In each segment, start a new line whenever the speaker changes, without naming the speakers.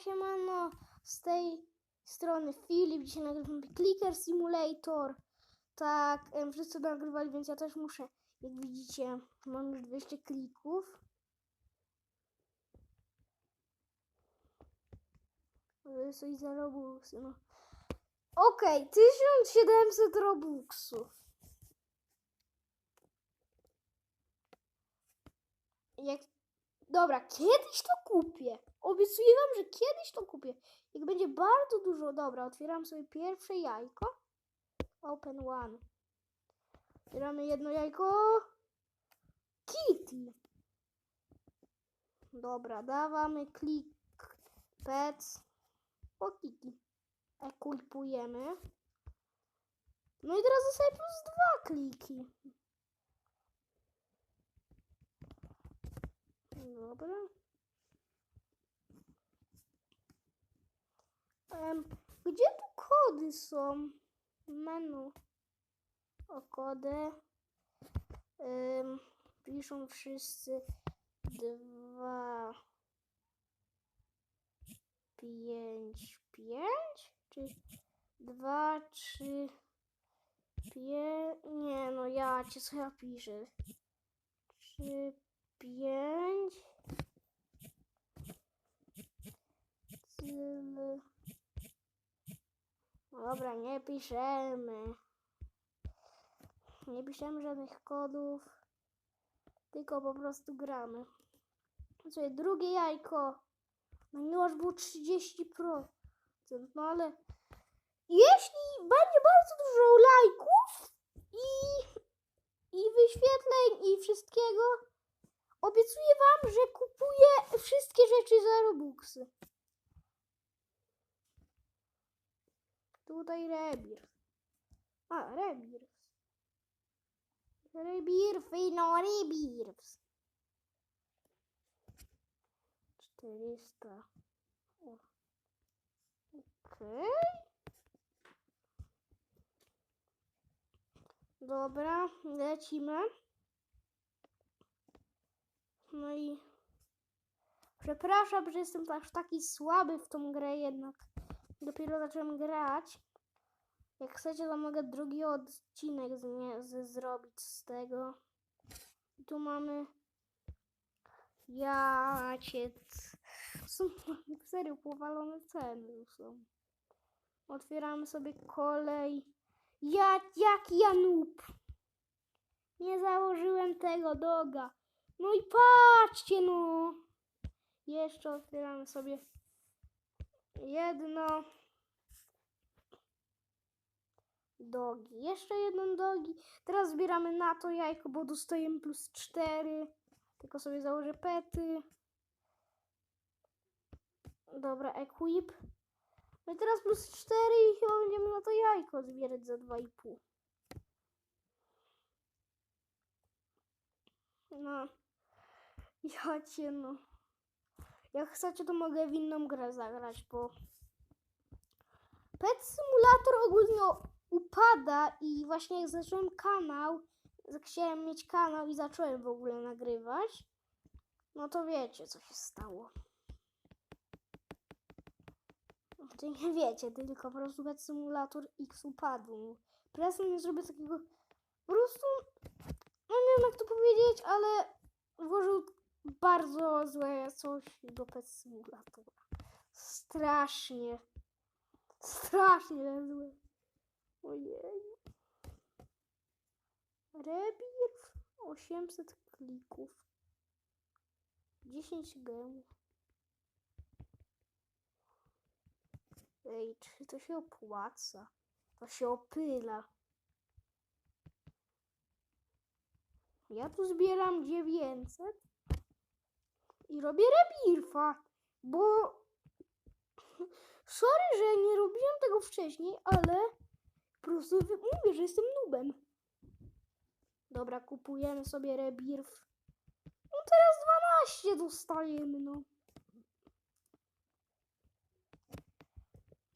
Siemano, z tej strony Filip, dzisiaj nagrywam Clicker Simulator. Tak, wszyscy nagrywali, więc ja też muszę. Jak widzicie, mam już 200 klików. Jest coś za Robuxy, no. Okej, 1700 Robuxów. Jak Dobra, kiedyś to kupię. Obiecuję wam, że kiedyś to kupię. Jak będzie bardzo dużo. Dobra, otwieram sobie pierwsze jajko. Open one. Otwieramy jedno jajko. Kitty. Dobra, dawamy klik. Pets. O Kitty. Ekulpujemy. No i teraz zostaje plus dwa kliki. Dobra. Em, gdzie tu kody są? Menu. O kody. Em, piszą wszyscy dwa pięć pięć czy dwa trzy pięć nie no ja cię co ja piszę trzy pięć Tyle. Dobra, nie piszemy. Nie piszemy żadnych kodów. Tylko po prostu gramy. Słuchaj, drugie jajko. No nie aż było 30%. No ale jeśli będzie bardzo dużo lajków i, i wyświetleń i wszystkiego, obiecuję wam, że kupuję wszystkie rzeczy za Robuxy. Tutaj Rebir. A, Rebir. Rebirfy, no Rebirfs. 400. O. Okej. Dobra, lecimy. No i przepraszam, że jestem aż taki słaby w tą grę jednak. Dopiero zacząłem grać. Jak chcecie, to mogę drugi odcinek z nie, z, zrobić z tego. I tu mamy. Ja cię. serio powalone ceny są. Otwieramy sobie kolej. Ja, jaki ja. Nie założyłem tego doga. No i patrzcie no. Jeszcze otwieramy sobie jedno dogi. Jeszcze jeden dogi. Teraz zbieramy na to jajko, bo dostajemy plus 4. Tylko sobie założę pety. Dobra, equip. No i teraz plus 4 i chyba będziemy na to jajko zbierać za 2,5. No. Ja cię no. Jak chcecie, to mogę w inną grę zagrać, bo Pet Simulator ogólnie upada i właśnie jak zacząłem kanał, chciałem mieć kanał i zacząłem w ogóle nagrywać, no to wiecie, co się stało. Znaczy nie wiecie, tylko po prostu Pet Simulator X upadł. Presem nie zrobię takiego, po prostu, no nie wiem jak to powiedzieć, ale włożył bardzo złe coś do Pet Simulatora. Strasznie. Strasznie złe. Ojej. Rebirth 800 klików. 10 gemów. Ej, czy to się opłaca? To się opyla. Ja tu zbieram 900 i robię rebirfa, bo sorry, że nie robiłem tego wcześniej, ale po prostu mówię, że jestem nubem. Dobra, kupujemy sobie rebirf. No teraz 12 dostajemy, no.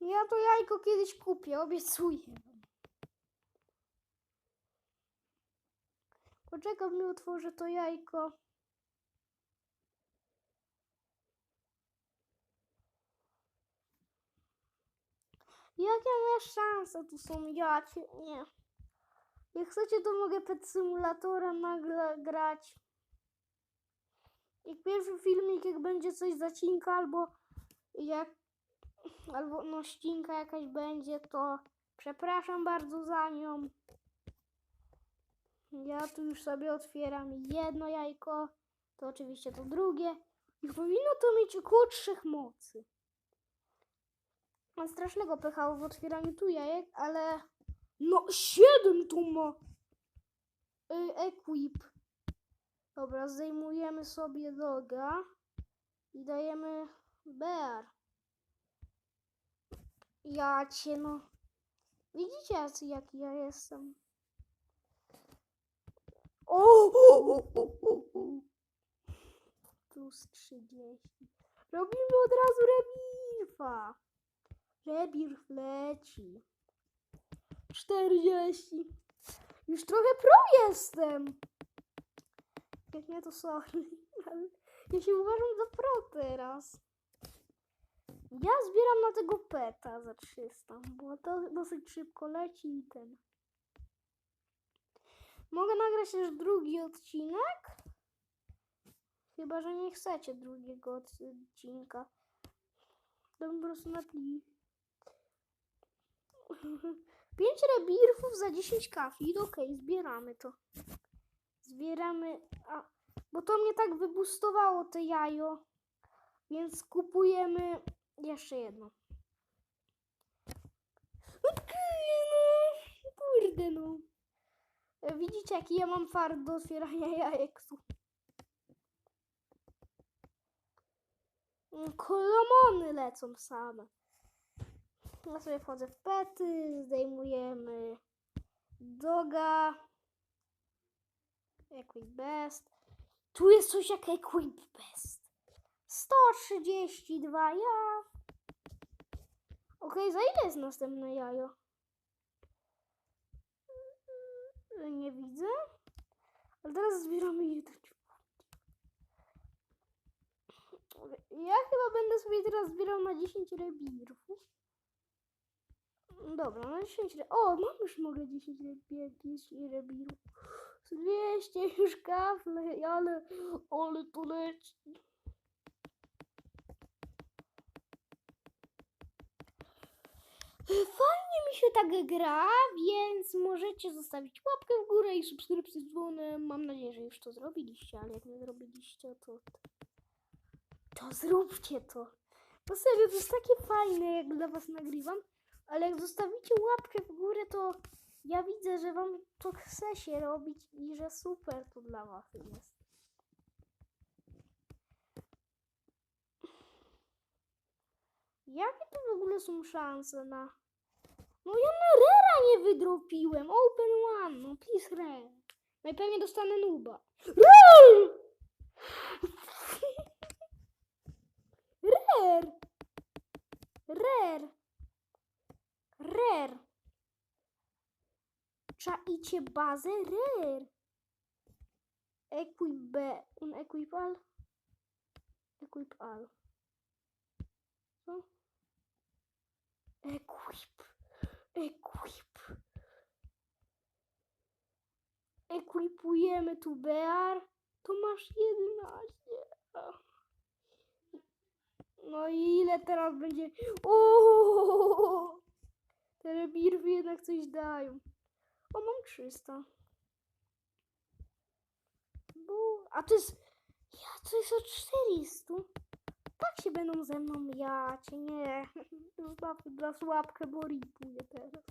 Ja to jajko kiedyś kupię, obiecuję. Poczekam, mi otworzę to jajko. Jakie moja szanse tu są? Ja. Nie. Jak chcecie, to mogę Pet Simulatora nagle grać. Jak pierwszy filmik, jak będzie coś zacinka, albo jak... Albo no ścinka jakaś będzie, to przepraszam bardzo za nią. Ja tu już sobie otwieram jedno jajko, to oczywiście to drugie. I powinno to mieć około trzech mocy. Mam strasznego pecha w otwieraniu tu jajek, ale... No, siedem tu ma! Y, equip. Dobra, zdejmujemy sobie doga i dajemy bear. Ja cię no... Widzicie jaki ja jestem? O, o, o, o, o, o. Plus 30. Robimy od razu rebirfa. Rebirf leci. 40. Już trochę pro jestem. Jak nie to sorry. Ja się uważam za pro teraz. Ja zbieram na tego peta za 300, bo to dosyć szybko leci i ten. Mogę nagrać też drugi odcinek? Chyba, że nie chcecie drugiego odcinka. To po prostu napli. 5 rebirfów za 10 kafli. Okej, zbieramy to. Zbieramy. A, bo to mnie tak wybustowało te jajo. Więc kupujemy jeszcze jedno. No, kurde no. E, Widzicie, jaki ja mam fart do otwierania jajek. Mm, Kolomony lecą same. Ja sobie wchodzę w pety, zdejmujemy doga. Equip best. Tu jest coś jak equip best. 132, ja. Okej, za ile jest następne jajo? Nie widzę. Ale teraz zbieramy jeden. Ja chyba będę sobie teraz zbierał na 10 rebirów. Dobra, na 10 re... O, mam już mogę 10 rebirów. 10 rebirów. 200 już kafle, ale... Ale to leci. Fajnie mi się tak gra, więc możecie zostawić łapkę w górę i subskrypcję z dzwonem. Mam nadzieję, że już to zrobiliście, ale jak nie zrobiliście, to... To zróbcie to. Bo serio, to jest takie fajne, jak dla was nagrywam, ale jak zostawicie łapkę w górę, to ja widzę, że wam to chce się robić i że super to dla was jest. Jakie to w ogóle są szanse na... No ja na Rera nie wydropiłem. Open one, no please Rare. Najpewniej dostanę nuba. Rare! Czaicie bazę? Rare! Equip B. Un equip al? Equip al. Equip. Equip. Equipujemy tu Bear. To masz 11. Ach. No i ile teraz będzie? O! Te rebirwy jednak coś dają. O, mam 300. Bu. A to jest... Ja, to jest o 400. Tak się będą ze mną jać. Nie. Dla słabkę, bo ripuję teraz.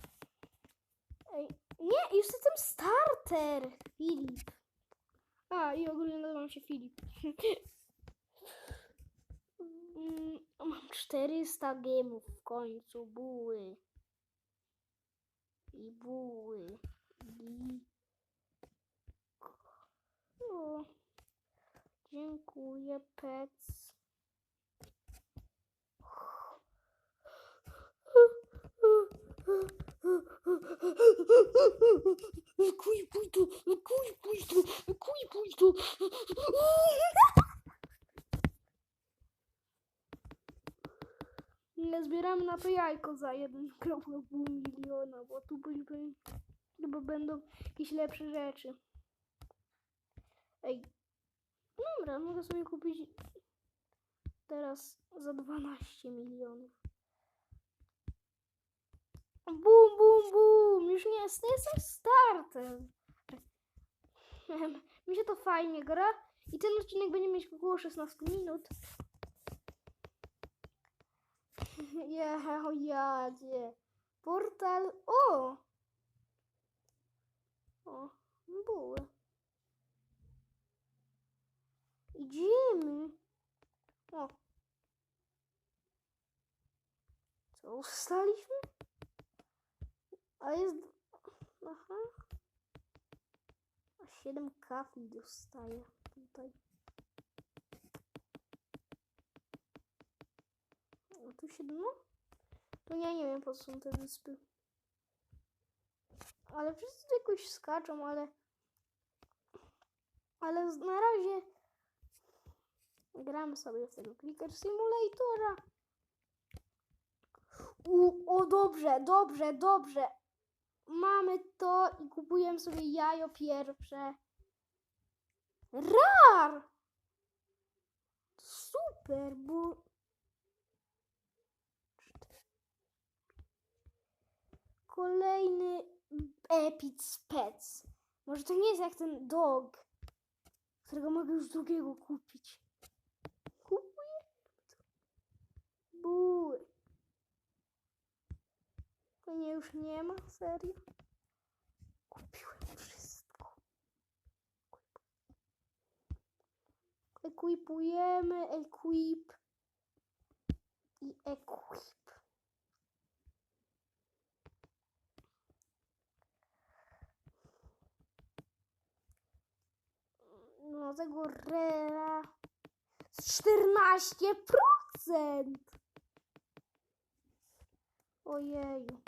Ej, nie, już jestem starter. Filip. A, i ogólnie nazywam się Filip. Mm, Mam 400 gemów w końcu. Buły. I buły. I... O. Dziękuję, Pec. Kuj, pój tu, kuj, pój tu, kuj, pój tu. ile zbieramy na to jajko za 1,5 miliona, bo tu byliby, chyba będą jakieś lepsze rzeczy. Ej, dobra, mogę sobie kupić teraz za 12 milionów. Bum, bum, bum, już nie jest, jestem startem. Mi się to fajnie gra i ten odcinek będzie mieć około 16 minut. Ja, jadzie. Portal. O! O, buły. Idziemy. O. Co, ustaliśmy? A jest... Aha. A 7 kafli dostaję tutaj. A tu się no? To ja nie wiem po co są te wyspy. Ale wszyscy jakoś skaczą, ale... Ale na razie gramy sobie w tego Clicker Simulatora. U, o dobrze, dobrze, dobrze. Mamy to i kupujemy sobie jajo pierwsze. Rar! Super, bo... Kolejny Epic Spec. Może to nie jest jak ten dog, którego mogę już drugiego kupić. Kupuję. Buły. To nie już nie ma, serio. Kupiłem wszystko. Equipujemy, equip i equip. No tego rera z 14%. Ojeju.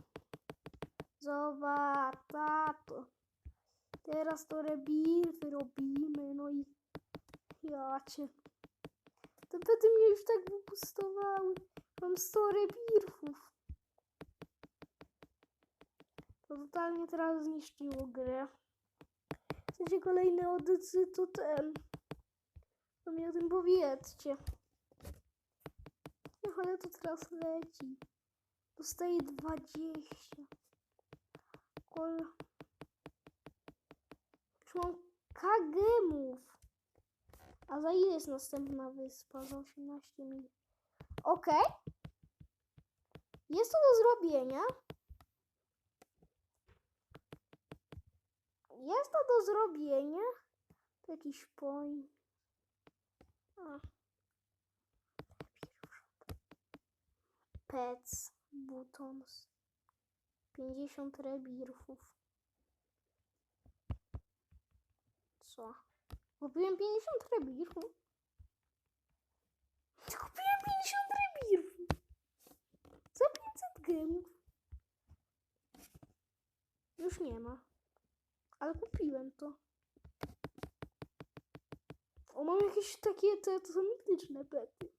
Zobacz, tato. Teraz to rebirfy robimy, no i ja cię. Te pety mnie już tak wypustowały. Mam 100 rebirfów. To totalnie teraz zniszczyło grę. W sensie kolejny odycy to ten. To mi o tym powiedzcie. Niech ale to teraz leci. Dostaję 20. Kol... Już mam kagemów. A za ile jest następna wyspa? Za 18 mil. Okej. Jest to do zrobienia. Jest to do zrobienia. To jakiś. A. Pets, buttons. 50 rebirfów. Co? Kupiłem 50 rebirfów. Kupiłem 50 rebirfów. Za 500 gemów. Już nie ma. Ale kupiłem to. O, mam jakieś takie, te, to są mityczne pety.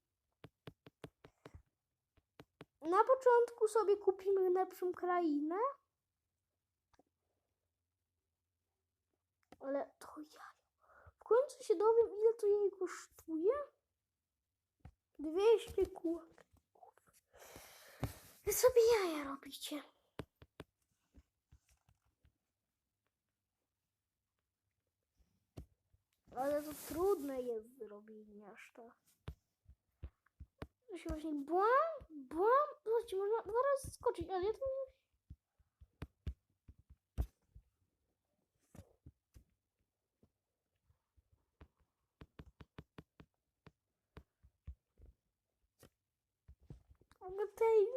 Na początku sobie kupimy lepszą krainę. Ale to jajo. W końcu się dowiem, ile to jej kosztuje. 200 kłok. Wy sobie jaja robicie. Ale to trudne jest zrobienie aż tak. To się właśnie błam, błam. Zobaczcie, można dwa razy skoczyć, ale ja to nie... Ale tej...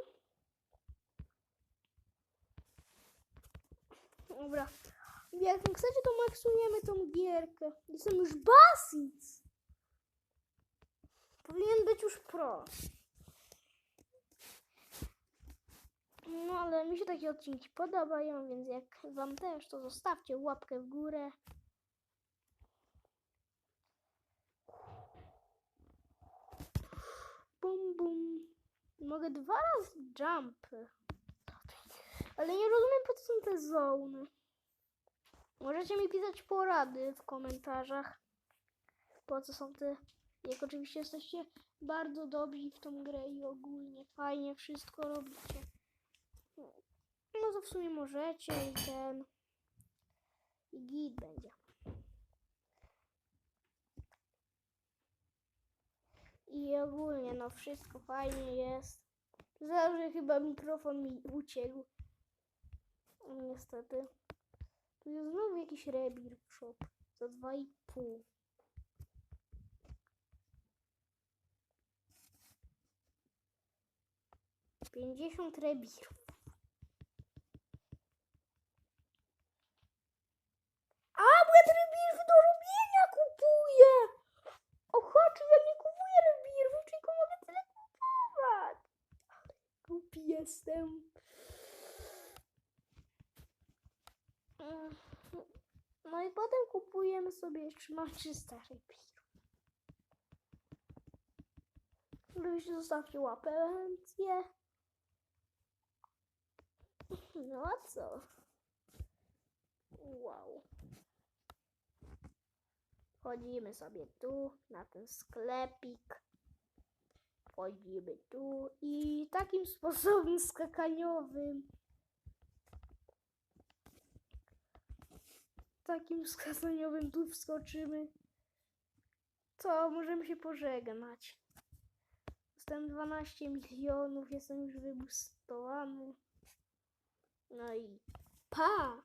Dobra. Jak chcecie, to maksujemy tą gierkę. Jestem już basic. Powinien być już pro. No ale mi się takie odcinki podobają, więc jak wam też, to zostawcie łapkę w górę. Bum bum. Mogę dwa razy jumpy. Ale nie rozumiem, po co są te zony. Możecie mi pisać porady w komentarzach. Po co są te. Jak oczywiście jesteście bardzo dobrzy w tą grę i ogólnie fajnie wszystko robicie. No to w sumie możecie i ten. I git będzie. I ogólnie no wszystko fajnie jest. Zawsze chyba mikrofon mi uciekł. Niestety. Tu jest znowu jakiś rebir shop za 2,5. Pięćdziesiąt rebirów. A, bo ja te rebirwy do robienia kupuję! Ochoczu, ja nie kupuję rebirów, tylko mogę tyle kupować. Ale głupi jestem. Mm, No i potem kupujemy sobie jeszcze mam 300 rebirów. Oczywiście zostawcie łapę, No a co? Wow. Wchodzimy sobie tu, na ten sklepik. Wchodzimy tu i takim sposobem skakaniowym. Takim skakaniowym tu wskoczymy. To możemy się pożegnać. Dostałem 12 milionów, jestem już wybustowany. No i pa!